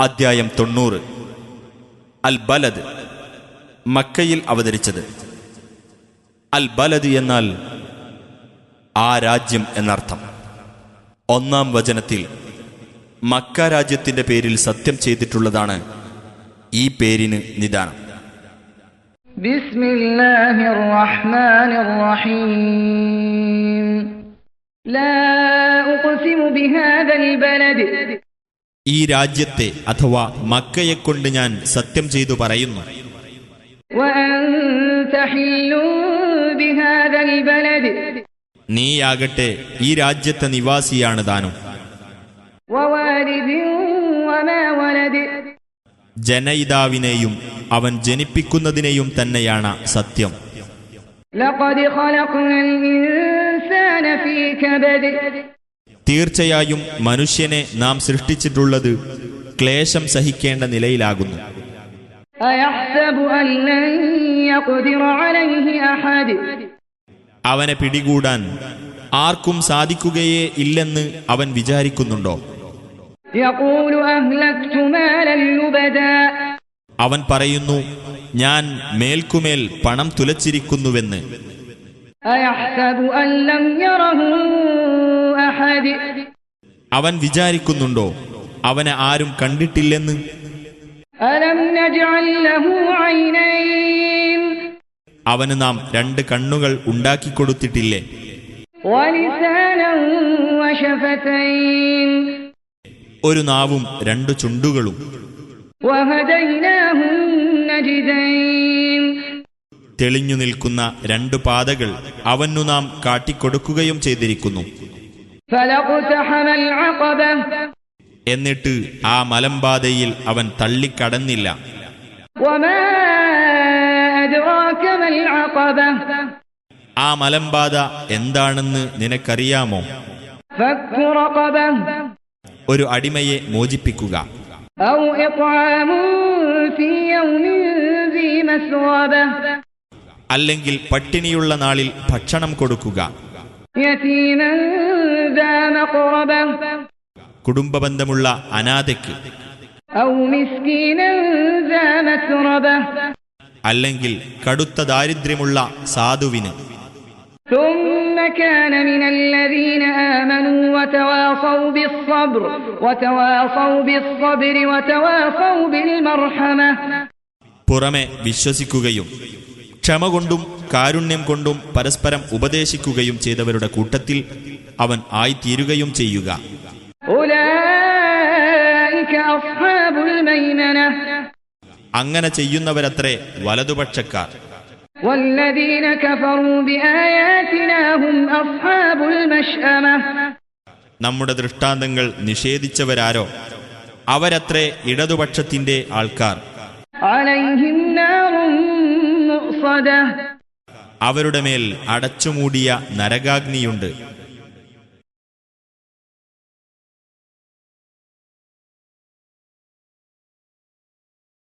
അദ്ധ്യായം തൊണ്ണൂറ്. അൽ ബലദ് മക്കയിൽ അവതരിച്ചത്. അൽ ബലദ് എന്നാൽ ആ രാജ്യം എന്നർത്ഥം. ഒന്നാം വചനത്തിൽ മക്ക രാജ്യത്തിന്റെ പേരിൽ സത്യം ചെയ്തിട്ടുള്ളതാണ് ഈ പേരിന് നിദാനം. ബിസ്മില്ലാഹിർ റഹ്മാനിർ റഹീം ലാ ഉഖ്സിമു ഈ രാജ്യത്തെ അഥവാ മക്കയെക്കൊണ്ട് ഞാൻ സത്യം ചെയ്തു പറയുന്നു. നീയാകട്ടെ ഈ രാജ്യത്തെ നിവാസിയാണ് താനും. ജനയിതാവിനെയും അവൻ ജനിപ്പിക്കുന്നതിനെയും തന്നെയാണ് സത്യം. തീർച്ചയായും മനുഷ്യനെ നാം സൃഷ്ടിച്ചിട്ടുള്ളത് ക്ലേശം സഹിക്കേണ്ട നിലയിലാകുന്നു. അവനെ പിടികൂടാൻ ആർക്കും സാധിക്കുകയേ ഇല്ലെന്ന് അവൻ വിചാരിക്കുന്നുണ്ടോ? അവൻ പറയുന്നു ഞാൻ മേൽക്കുമേൽ പണം തുലച്ചിരിക്കുന്നുവെന്ന്. അയഹ്സബു അൻ ലം അവൻ വിചാരിക്കുന്നുണ്ടോ? അവനെ ആരും കണ്ടിട്ടില്ലെന്ന്? അവന് നാം രണ്ട് കണ്ണുകൾ ഉണ്ടാക്കി കൊടുത്തിട്ടില്ലേ? ഒരു നാവും രണ്ടു ചുണ്ടുകളും. തെളിഞ്ഞു നിൽക്കുന്ന രണ്ടു പാതകൾ അവനു നാം കാട്ടിക്കൊടുക്കുകയും ചെയ്തിരിക്കുന്നു. എന്നിട്ട് ആ മലമ്പാതയിൽ അവൻ തള്ളിക്കടന്നില്ല. ആ മലമ്പാത എന്താണെന്ന് നിനക്കറിയാമോ? ഒരു അടിമയെ മോചിപ്പിക്കുക. അല്ലെങ്കിൽ പട്ടിണിയുള്ള നാളിൽ ഭക്ഷണം കൊടുക്കുക. കുടുംബ ബന്ധമുള്ള അനാഥയ്ക്ക് അല്ലെങ്കിൽ കടുത്ത ദാരിദ്ര്യമുള്ള സാധുവിന് പുറമെ വിശ്വസിക്കുകയും ക്ഷമ കൊണ്ടും കാരുണ്യം കൊണ്ടും പരസ്പരം ഉപദേശിക്കുകയും ചെയ്തവരുടെ കൂട്ടത്തിൽ അവൻ ആയിത്തീരുകയും ചെയ്യുക. അങ്ങനെ ചെയ്യുന്നവരത്രേ വലതുപക്ഷക്കാർ. നമ്മുടെ ദൃഷ്ടാന്തങ്ങൾ നിഷേധിച്ചവരാരോ? അവരത്രേ ഇടതുപക്ഷത്തിന്റെ ആൾക്കാർ. അല അവരുടെ മേൽ അടച്ചുമൂടിയ നരകാഗ്നിയുണ്ട്.